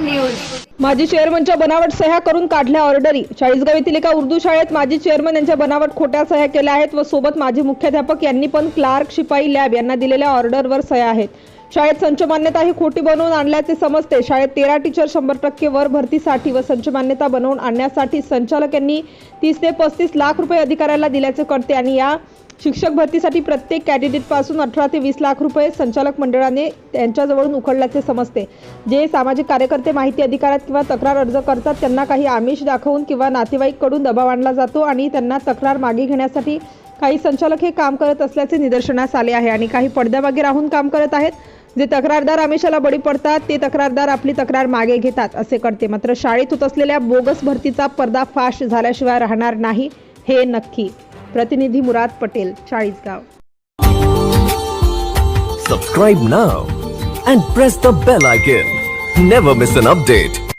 News. माजी चेअरमनच्या बनावट सह्या करून काढल्या ऑर्डरी. चाळीसगाव येथील एका उर्दू शाळेत माजी चेअरमन यांच्या बनावट खोट्या सह्या केल्या आहेत व सोबत माजी मुख्याध्यापक यांनी पण क्लार्क शिपाई लॅब यांना दिलेल्या ऑर्डरवर सह्या आहेत. शाळेत संच मान्यता ही खोटी बनवून आणल्याचे समजते. शाळेत तेरा टीचर शंभर टक्के वर भरतीसाठी व संच मान्यता बनवून आणण्यासाठी संचालक यांनी तीस ते पस्तीस लाख रुपये अधिकाऱ्याला दिल्याचे कळते आणि या शिक्षक भरतीसाठी प्रत्येक कॅन्डिडेटपासून अठरा ते वीस लाख रुपये संचालक मंडळाने त्यांच्याजवळून उखडल्याचे समजते. जे सामाजिक कार्यकर्ते माहिती अधिकारात किंवा तक्रार अर्ज करतात त्यांना काही आमिष दाखवून किंवा नातेवाईककडून दबाव आणला जातो आणि त्यांना तक्रार मागे घेण्यासाठी काही संचालक हे काम करत असल्याचे निदर्शनास आले आहे आणि काही पडद्यामागे राहून काम करत आहेत. जे तक्रारदार आमिषाला बळी पडतात ते तक्रारदार आपली तक्रार मागे घेतात असे करते. मात्र शाळेत होत असलेल्या बोगस भरतीचा पर्दाफाश झाल्याशिवाय राहणार नाही हे नक्की. प्रतिनिधी Murad Patel Chalisgaon. Subscribe now and press the bell icon never miss an update